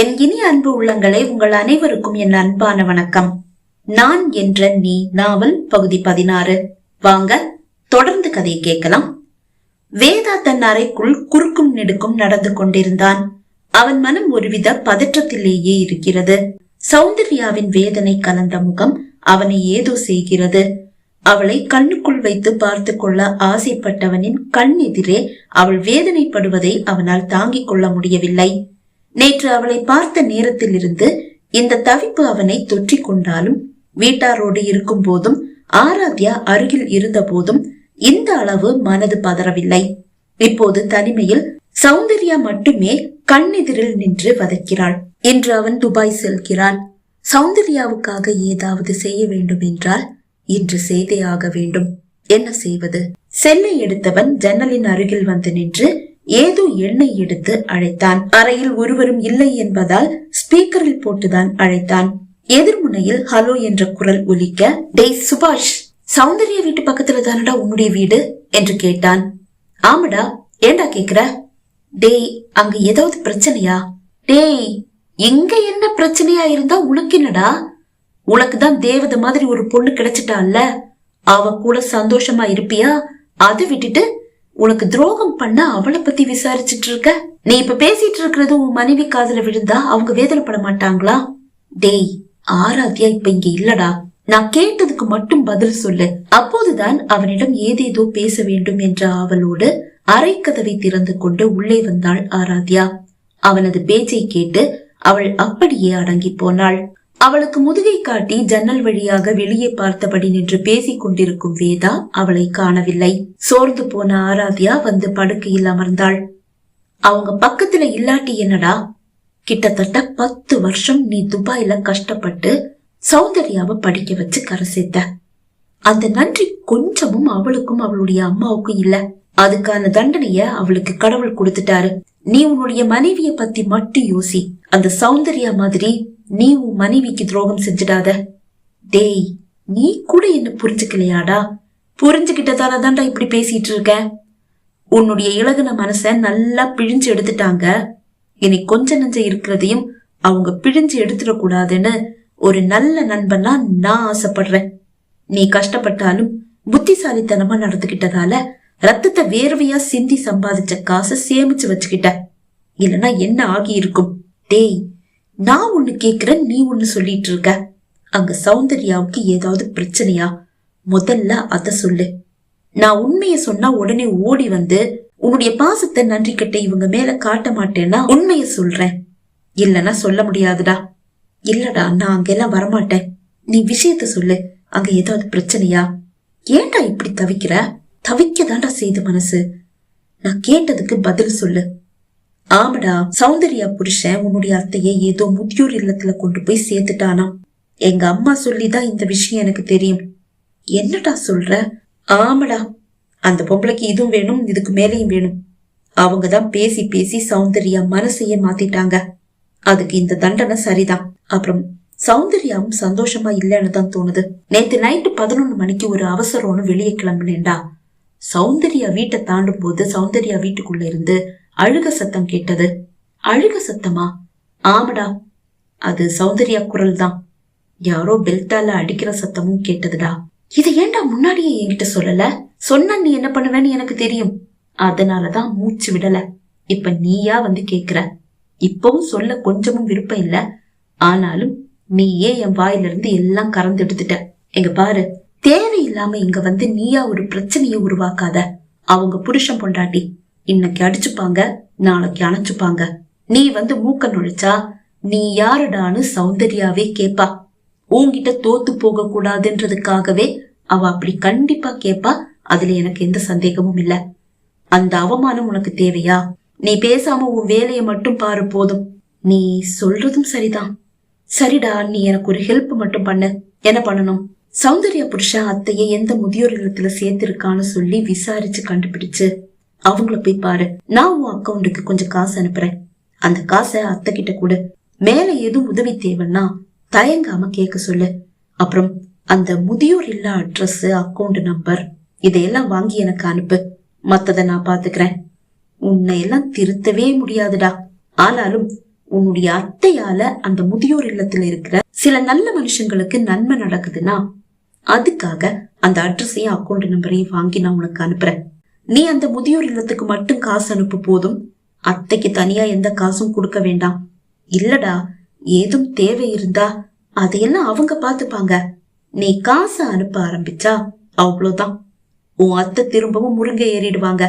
என் இனி அன்பு உள்ளங்களே உங்கள் அனைவருக்கும் என் அன்பான வணக்கம். நான் என்ற நீ நாவல் பகுதி பதினாறு. வாங்க தொடர்ந்து கதையை கேட்கலாம். வேதா தன் அறைக்குள் குறுக்கும் நெடுக்கும் நடந்து கொண்டிருந்தான். அவன் மனம் ஒருவித பதற்றத்திலேயே இருக்கிறது. சௌந்தர்யாவின் வேதனை கலந்த முகம் அவனை ஏதோ செய்கிறது. அவளை கண்ணுக்குள் வைத்து பார்த்து கொள்ள ஆசைப்பட்டவனின் கண் எதிரே அவள் வேதனைப்படுவதை அவனால் தாங்கிக் கொள்ள முடியவில்லை. நேற்று அவளை பார்த்த நேரத்திலிருந்து இந்த தவிப்பு அவனை தொற்றிக் கொண்டாலும் வீட்டாரோடு இருக்கும் போதும் ஆராத்யா அருகில் இருந்த போதும் இந்த அளவு மனது பதறவில்லை. இப்போது தனிமையில் சௌந்தர்யா மட்டுமே கண்ணெதிரில் நின்று வதக்கிறாள். இன்று அவன் துபாய் செல்கிறான். சௌந்தர்யாவுக்காக ஏதாவது செய்ய வேண்டும் என்றால் இன்று செய்தே ஆக வேண்டும். என்ன செய்வது? செல்லை எடுத்தவன் ஜன்னலின் அருகில் வந்து நின்று ஏதோ எண்ணெய் எடுத்து அழைத்தான். அறையில் ஒருவரும் இல்லை என்பதால் ஸ்பீக்கரில் போட்டுதான் அழைத்தான். எதிர்முனையில் ஹலோ என்ற குரல் ஒலிக்க டேய் சுபாஷ் சௌந்தரிய வீட்டு பக்கத்துல தானடா உன்னுடைய வீடு? என்று கேட்டான். ஆமாடா ஏண்டா கேக்குற? டேய் அங்க ஏதாவது பிரச்சனையா? டேய் இங்க என்ன பிரச்சனையா இருந்தா உனக்கு என்னடா? உனக்கு தான் தேவதை மாதிரி ஒரு பொண்ணு கிடைச்சிட்டால்ல அவ கூட சந்தோஷமா இருப்பியா? அதை விட்டுட்டு உனக்கு துரோகம் பண்ண அவளை பத்தி விசாரிச்சிட்டு இருக்க? நீ இப்ப பேசிட்டு இருக்கிறது உன் மனைவி காதுல விழுந்தா அவங்க வேதனைப்பட மாட்டாங்களா? டேய் ஆராத்யா இப்ப இங்க இல்லடா. நான் கேட்டதுக்கு மட்டும் பதில் சொல்லு. அப்போதுதான் அவனிடம் ஏதேதோ பேச வேண்டும் என்ற ஆவலோடு அரை கதவை திறந்து கொண்டு உள்ளே வந்தாள் ஆராத்யா. அவனது பேச்சை கேட்டு அவள் அப்படியே அடங்கி போனாள். அவளுக்கு முதுகை காட்டி ஜன்னல் வழியாக வெளியே பார்த்தபடி நின்று பேசிக் கொண்டிருக்கும் வேதா அவளை காணவில்லை. சோர்ந்து போன ஆராத்யா வந்து படுக்கையில் அமர்ந்தாள். அவங்க பக்கத்துல இல்லாட்டி என்னடா? கிட்டத்தட்ட பத்து வருஷம் நீ துபாயில கஷ்டப்பட்டு சௌந்தர்யாவை படிக்க வச்சு கரை சேர்த்த. அந்த நன்றி கொஞ்சமும் அவளுக்கும் அவளுடைய அம்மாவுக்கும் இல்ல. அதுக்கான தண்டனைய அவளுக்கு கடவுள் கொடுத்துட்டாரு. நீ உன்னுடைய மனைவிய பத்தி மட்டும் யோசி. அந்த சௌந்தர்யா மாதிரி நீ உன் மனைவிக்கு துரோகம் செஞ்சிடாத. டேய் நீ கூட என்ன புரிஞ்சுக்கலையாடா? புரிஞ்சுக்கிட்டதால தான்டா இப்படி பேசிட்டு இருக்க உன்னுடைய இலகுன மனச நல்லா பிழிஞ்சு எடுத்துட்டாங்க. இனி கொஞ்ச நஞ்ச இருக்கிறதையும் அவங்க பிழிஞ்சு எடுத்துடக்கூடாதுன்னு ஒரு நல்ல நண்பனா நான் ஆசைப்படுறேன். நீ கஷ்டப்பட்டாலும் புத்திசாலித்தனமா நடந்துகிட்டதால ரத்தத்தை வேர்வையா சிந்தி சம்பாதிச்ச காசை சேமிச்சு வச்சுக்கிட்ட. இல்லனா என்ன ஆகி இருக்கும் டேய் நான் ஒண்ணு கேக்குறேன் நீ ஒண்ணு சொல்லிட்டு இருக்க அங்க சௌந்தர்யாவுக்கு ஏதாவது பிரச்சனையா? முதல்ல அத சொல்லு. நான் உண்மைய சொன்னா உடனே ஓடி வந்து உன்னுடைய பாசத்தை நன்றி கட்ட இவங்க மேல காட்ட மாட்டேன்னா உண்மைய சொல்றேன். இல்லனா சொல்ல முடியாதுடா. இல்லடா நான் அங்கெல்லாம் வரமாட்டேன். நீ விஷயத்த சொல்லு. அங்க ஏதாவது பிரச்சனையா? ஏன்டா இப்படி தவிக்கிற? தவிக்கதாண்டா செய்து மனசு. நான் கேட்டதுக்கு பதில் சொல்லு. ஆமடா சௌந்தர்யா புருஷன் உன்னுடைய அத்தையை ஏதோ முதியோர் இல்லத்துல கொண்டு போய் சேர்த்துட்டானாம் எங்க அம்மா சொல்லிதான் இந்த விஷயம் எனக்கு தெரியும். என்னடா சொல்ற? ஆமடா அந்த பொம்பளைக்கு இதுவும் வேணும் இதுக்கு மேலேயும் வேணும். அவங்க தான் பேசி பேசி சௌந்தர்யா மனசையே மாத்திட்டாங்க. அதுக்கு இந்த தண்டனை சரிதான். அப்புறம் சௌந்தர்யாவும் சந்தோஷமா இல்லைன்னு தான் தோணுது. நேத்து நைட்டு பதினொன்னு மணிக்கு ஒரு அவசரம்னு வெளியே கிளம்புனேன்டா. சௌந்தர்யா வீட்டை தாண்டும் போது சௌந்தர்யா வீட்டுக்குள்ள இருந்து அழுக சத்தம் கேட்டது. அழுக சத்தமா? ஆமடா அது சௌந்தர்யா குரல் தான் யாரோ பெல்ட்டால அடிக்கிற சத்தமும் கேட்டதுடா. இதை ஏன்டா முன்னாடியே என்கிட்ட சொல்லல? சொன்னா நீ என்ன பண்ணுவேன்னு எனக்கு தெரியும். அதனாலதான் மூச்சு விடல. இப்ப நீயா வந்து கேக்குற. இப்பவும் சொல்ல கொஞ்சமும் விருப்பம் இல்ல. ஆனாலும் நீயே என் வாயிலிருந்து எல்லாம் கறந்து எடுத்துட்ட. எங்க பாரு தேவையில்லாம இங்க வந்து நீயா ஒரு பிரச்சனையை உருவாக்காத. அவங்க புருஷன் பொண்டாட்டி. இன்னைக்கு அடிச்சுப்பாங்க நாளைக்கு அணைச்சுப்பாங்க நீ வந்து மூக்க நுழைச்சா நீ யாருடான்னு சௌந்தர்யாவே கேப்பா. உன்கிட்ட தோத்து போக கூடாதுன்றதுக்காகவே அவ அப்படி கண்டிப்பா கேப்பா அதுல எனக்கு எந்த சந்தேகமும் இல்ல. அந்த அவமானம் உனக்கு தேவையா? நீ பேசாம உன் வேலையை மட்டும் பாரு போதும். நீ சொல்றதும் சரிதான். சரிடா நீ எனக்கு ஒரு ஹெல்ப் மட்டும் பண்ணு. என்ன பண்ணணும்? சௌந்தர்யா புருஷா அத்தைய எந்த முதியோர் இல்லத்துல சேர்த்திருக்கான்னு சொல்லி விசாரிச்சு கண்டுபிடிச்சு. அவங்கள போய் பாரு. நான் உன் அக்கௌண்ட்டுக்கு கொஞ்சம் காசு அனுப்புறேன். அந்த காசை அத்தை கிட்ட கொடு. மேல எதுவும் உதவி தேவைன்னா தயங்காம கேட்க சொல்லு. அப்புறம் அந்த முதியோர் இல்லா அட்ரஸ் அக்கௌண்ட் நம்பர் இதையெல்லாம் வாங்கி எனக்கு அனுப்பு. மத்தத நான் பாத்துக்கிறேன். உன்னை எல்லாம் திருத்தவே முடியாதுடா. ஆனாலும் உன்னுடைய அத்தையால அந்த முதியோர் இல்லத்துல இருக்கிற சில நல்ல மனுஷங்களுக்கு நன்மை நடக்குதுன்னா அதுக்காக அந்த அட்ரஸையும் அக்கௌண்ட் நம்பரையும் வாங்கி நான் உனக்கு அனுப்புறேன். நீ அந்த முதியோர் இல்லத்துக்கு மட்டும் காசு அனுப்பு போதும். அத்தைக்கு தனியா எந்த காசும் கொடுக்க வேண்டாம். இல்லடா ஏதும் தேவை இருந்தா அதையெல்லாம் அவங்க பாத்துப்பாங்க நீ காசு அனுப்ப ஆரம்பிச்சா அவ்வளவுதான் உன் அத்தை திரும்பவும் முருங்கை ஏறிடுவாங்க.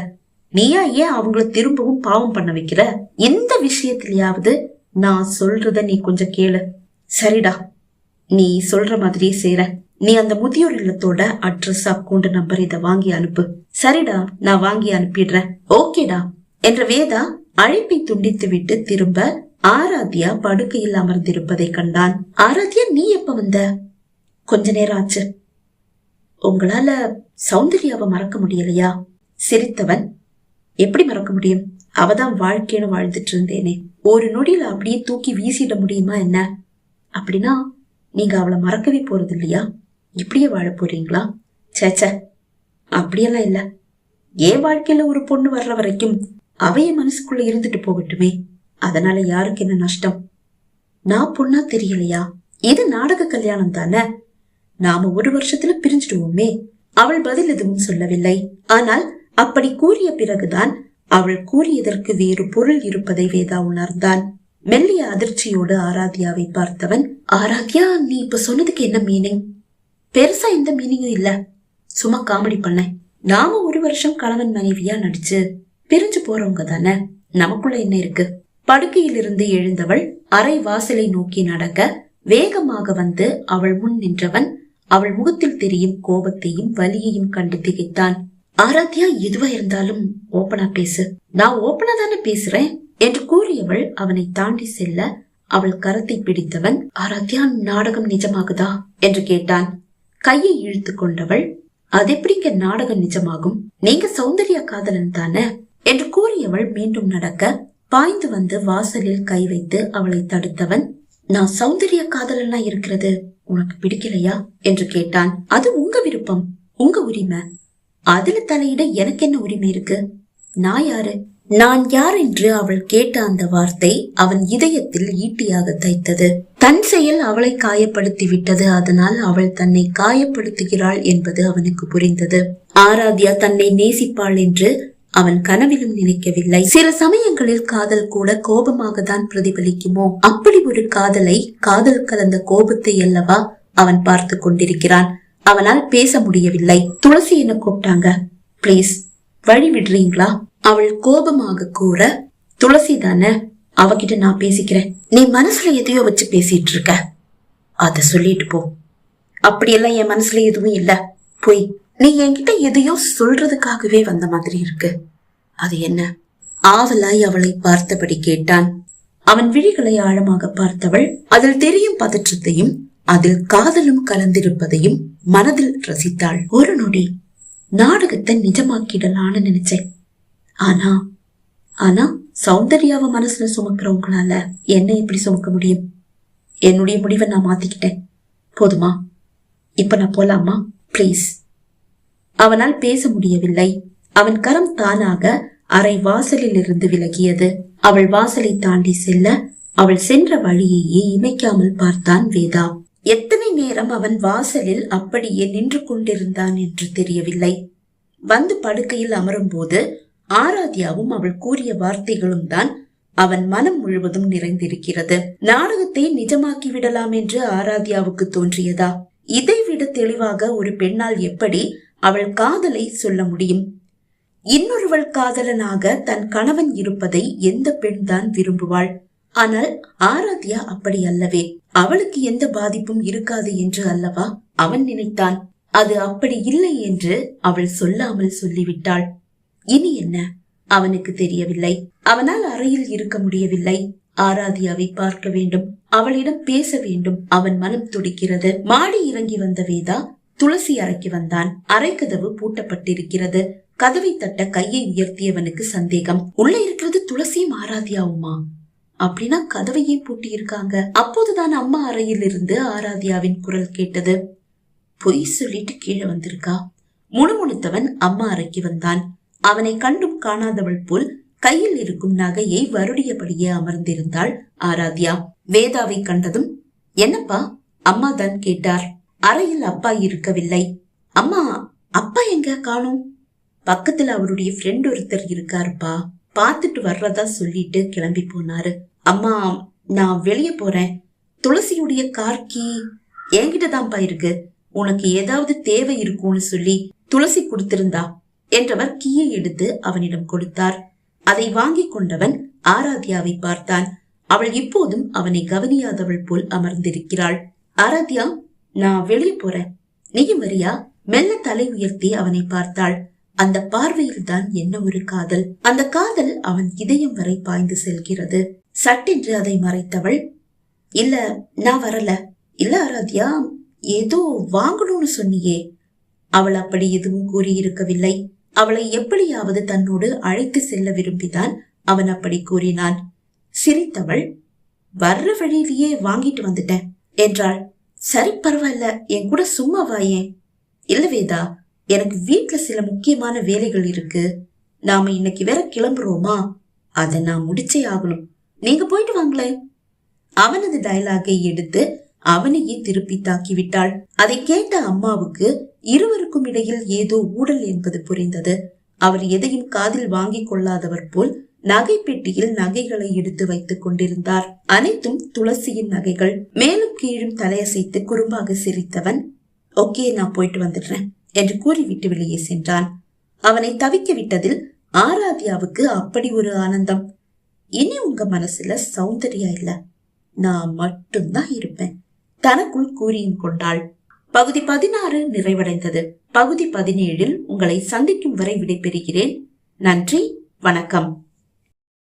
நீயா ஏன் அவங்கள திரும்பவும் பாவம் பண்ண வைக்கிற? எந்த விஷயத்திலயாவது நான் சொல்றத நீ கொஞ்சம் கேளு. சரிடா நீ சொல்ற மாதிரியே செய்யற நீ அந்த முதியோர் இல்லத்தோட அட்ரஸ் அக்கௌண்ட் நம்பர் இத வாங்கி அனுப்பு. சரிடா நான் வாங்கி அனுப்பிடுறேன். ஓகேடா. என்ற வேதா அழைப்பை துண்டித்து விட்டு திரும்ப ஆராத்யா படுக்கையில் அமர்ந்திருப்பதை கண்டான். ஆராத்யா நீ எப்ப வந்த? கொஞ்ச நேரம் ஆச்சு. உங்களால சௌந்தர்யாவை மறக்க முடியலையா? சிரித்தவன் எப்படி மறக்க முடியும்? அவதான் வாழ்க்கைன்னு வாழ்ந்துட்டு இருந்தேனே. ஒரு நொடியில அப்படியே தூக்கி வீசிட முடியுமா என்ன? அப்படின்னா நீங்க அவளை மறக்கவே போறது இல்லையா இப்படியே வாழ போறீங்களா? சேச்ச அப்படியெல்லாம் இல்ல. என் வாழ்க்கையில ஒரு பொண்ணு வர்ற வரைக்கும் அவைய மனசுக்குள்ள இருந்துட்டு போகட்டுமே அதனால யாருக்கு என்ன நஷ்டம்? நான் பொண்ணா தெரியலையா? இது நாடக கல்யாணம் தானே? நாம ஒரு வருஷத்துல பிரிஞ்சிடுவோமே. அவள் பதில் எதுவும் சொல்லவில்லை. ஆனால் அப்படி கூறிய பிறகுதான் அவள் கூறியதற்கு வேறு பொருள் இருப்பதை வேதா உணர்ந்தான். மெல்லிய அதிர்ச்சியோடு ஆராத்யாவை பார்த்தவன் ஆராத்யா நீ இப்ப சொன்னதுக்கு என்ன மீனிங் பெருசா எந்த மீனிங்கும் இல்ல. சும்மா காமெடி பண்ணேன். நாம ஒரு வருஷம் கணவன் மனைவியா நடிச்சு பிரிஞ்சு போறவங்க தானே நமக்குள்ள என்ன இருக்கு? படுக்கையிலிருந்து எழுந்தவள் அரை வாசலை நோக்கி நடக்க வேகமாக வந்து அவள் முன் நின்றவன் அவள் முகத்தில் தெரியும் கோபத்தையும் வலியையும் கண்டு திகைத்தான். ஆராத்யா எதுவா இருந்தாலும் ஓப்பனா பேசு. நான் ஓப்பனா தானே பேசுறேன் என்று கூறியவள் அவனை தாண்டி செல்ல அவள் கரத்தை பிடித்தவன் ஆராத்யா நாடகம் நிஜமாகுதா? என்று கேட்டான். கையை இழுத்து கொண்டவள் அது எப்படிங்க நாடகம் நிஜமாகும்? நீங்க சௌந்தர்ய காதலன் தானே? என்று கூறியவள் மீண்டும் நடக்க பாய்ந்து வந்து வாசலில் கை வைத்து அவளை தடுத்தவன் நான் சௌந்தர்ய காதலனா இருக்கிறது? உனக்கு பிடிக்கலையா? என்று கேட்டான். அது உங்க விருப்பம் உங்க உரிமை. அதுல தலையிட எனக்கு என்ன உரிமை இருக்கு? நான் யாரு? நான் யார் என்று அவள் கேட்ட அந்த வார்த்தை அவன் இதயத்தில் ஈட்டியாக தைத்தது. தன் செயல் அவளை காயப்படுத்தி விட்டது அதனால் அவள் தன்னை காயப்படுத்துகிறாள் என்பது அவனுக்கு புரிந்தது. ஆராத்யா தன்னை நேசிப்பாள் என்று அவன் கனவிலும் நினைக்கவில்லை. சில சமயங்களில் காதல் கூட கோபமாக தான் பிரதிபலிக்குமோ? அப்படி ஒரு காதலை காதல் கலந்த கோபத்தை அல்லவா அவன் பார்த்து கொண்டிருக்கிறான். அவனால் பேச முடியவில்லை. துளசி என்ன கூப்பிட்டாங்க. பிளீஸ் வழி விடுறீங்களா? அவள் கோபமாக கூற துளசி தானே அவகிட்ட நான் பேசிக்கிறேன். நீ மனசுல எதையோ வச்சு பேசிட்டு இருக்க. அத சொல்லிட்டு போ. அப்படியெல்லாம் என் மனசுல எதுவும் இல்ல. போய் நீ என்கிட்ட எதையோ சொல்றதுக்காகவே வந்த மாதிரி இருக்கு. அது என்ன? ஆவலாய் அவளை பார்த்தபடி கேட்டான். அவன் விழிகளை ஆழமாக பார்த்தவள் அதில் தெரியும் பதற்றத்தையும் அதில் காதலும் கலந்திருப்பதையும் மனதில் ரசித்தாள். ஒரு நொடி நாடகத்தை நிஜமாக்கிடலான்னு நினைச்சேன். ஆனா ஆனா சௌந்தர்யாவ மனசுல சுமக்கிறவங்களால என்ன எப்படி சுமக்க முடியும்? என்னுடைய முடிவை நான் மாத்திக்கிட்டேன். போதுமா? இப்ப நான் போலாமா? ப்ளீஸ் அவனால் பேச முடியவில்லை. அவன் கரம் தானாக அரை வாசலில் இருந்து விலகியது. அவள் வாசலை தாண்டி செல்ல அவள் சென்ற வழியையே இமைக்காமல் பார்த்தான் வேதா. எத்தனை நேரம் அவன் வாசலில் அப்படியே நின்று கொண்டிருந்தான் என்று தெரியவில்லை. வந்து படுக்கையில் அமரும்போது ஆராத்யாவும் அவள் கூறிய வார்த்தைகளும் தான் அவன் மனம் முழுவதும் நிறைந்திருக்கிறது. நாடகத்தை நிஜமாக்கி விடலாம் என்று ஆராத்யாவுக்கு தோன்றியதா? இதைவிட தெளிவாக ஒரு பெண்ணால் எப்படி அவள் காதலை சொல்ல முடியும்? இன்னொருவள் காதலனாக தன் கணவன் இருப்பதை எந்த பெண் தான் விரும்புவாள்? ஆனால் ஆராத்யா அப்படி அல்லவே. அவளுக்கு எந்த பாதிப்பும் இருக்காது என்று அல்லவா அவன் நினைத்தான். அது அப்படி இல்லை என்று அவள் சொல்லாமல் சொல்லிவிட்டாள். இனி என்ன? அவனுக்கு தெரியவில்லை. அவனால் அறையில் இருக்க முடியவில்லை. ஆராதியாவை பார்க்க வேண்டும். அவளிடம் பேச வேண்டும். அவன் மனம் துடிக்கிறது. மாடி இறங்கி வந்த வேதா துளசி அறைக்கு வந்தான். அரைக்கதவு பூட்டப்பட்டிருக்கிறது. கதவை தட்ட கையை உயர்த்தியவனுக்கு சந்தேகம். உள்ள இருக்கிறது துளசியும் ஆராதியாவுமா? அப்படின்னா கதவையே பூட்டி இருக்காங்க அப்போதுதான் அம்மா அறையில் இருந்து ஆராத்யாவின் குரல் கேட்டது. பொய் சொல்லிட்டு கீழே வந்திருக்கா? முணுமுணுத்தவன் அம்மா அறைக்கு வந்தான். அவனை கண்டும் காணாதவள் போல் கையில் இருக்கும் நகையை வருடியபடியே அமர்ந்திருந்தாள் ஆராத்யா. வேதாவை கண்டதும் என்னப்பா? அம்மா தான் கேட்டார். அறையில் அப்பா இருக்கவில்லை. அம்மா அப்பா எங்க காணும்? பக்கத்துல அவருடைய ஃப்ரெண்ட் ஒருத்தர் இருக்காருப்பா. பார்த்துட்டு வர்றதா சொல்லிட்டு கிளம்பி போனாரு. அம்மா நான் வெளியே போறேன். துளசியுடைய கார் கீ என்கிட்ட தான்ப்பா இருக்கு. உனக்கு ஏதாவது தேவை இருக்கும்னு சொல்லி துளசி கொடுத்திருந்தா. என்றவர் கீயை எடுத்து அவனிடம் கொடுத்தார். அதை வாங்கிக் கொண்டவன் ஆராத்யாவை பார்த்தான். அவள் இப்போதும் அவனை கவனியாதவள் போல் அமர்ந்திருக்கிறாள். ஆராத்யா நான் வெளியே போறேன். நீயும் வரியா? மெல்ல தலை உயர்த்தி அவனை பார்த்தாள். அந்த பார்வையில் தான் என்ன ஒரு காதல். அந்த காதல் அவன் இதயம் வரை பாய்ந்து செல்கிறது. சட்டென்று அதை மறைத்தவள் இல்ல நான் வரல. இல்ல ஆராத்யா ஏதோ வாங்கணும்னு சொன்னியே. அவள் அப்படி எதுவும் கூறியிருக்கவில்லை. அவளை எப்படியாவது தன்னோடு அழைத்து செல்ல விரும்பிதான் அவன் அப்படி கூறினான். சிரித்தவள் வர்ற வழியிலேயே வாங்கிட்டு வந்துட்டேன். என்றாள். சரி பரவாயில்ல. என் கூட சும்மா வாயே இல்ல வேதா எனக்கு வீட்டுல சில முக்கியமான வேலைகள் இருக்கு. நாம இன்னைக்கு வேற கிளம்புறோமா? அதை நான் முடிச்சே ஆகணும். நீங்க போயிட்டு வாங்களேன். அவனது டயலாகை எடுத்து அவனையே திருப்பி தாக்கிவிட்டாள். அதை கேட்ட அம்மாவுக்கு இருவருக்கும் இடையில் ஏதோ ஊடல் என்பது புரிந்தது. அவர் எதையும் காதில் வாங்கிக் கொள்ளாதவர் போல் நகை பெட்டியில் நகைகளை எடுத்து வைத்துக் கொண்டிருந்தார். அனைத்தும் துளசியின் நகைகள். மேலும் கீழும் தலையசைத்து குறும்பாக சிரித்தவன் ஓகே நான் போயிட்டு வந்துடுறேன் என்று கூறிவிட்டு வெளியே சென்றான். அவனை தவிக்க விட்டதில் ஆராத்யாவுக்கு அப்படி ஒரு ஆனந்தம். இனி உங்க மனசுல சௌந்தர்யா இல்ல. நான் மட்டும்தான் இருப்பேன் தனக்குள் கூறியும் கொண்டாள். பகுதி பதினாறு நிறைவடைந்தது. பகுதி பதினேழில் உங்களை சந்திக்கும் வரை விடைபெறுகிறேன். நன்றி வணக்கம்.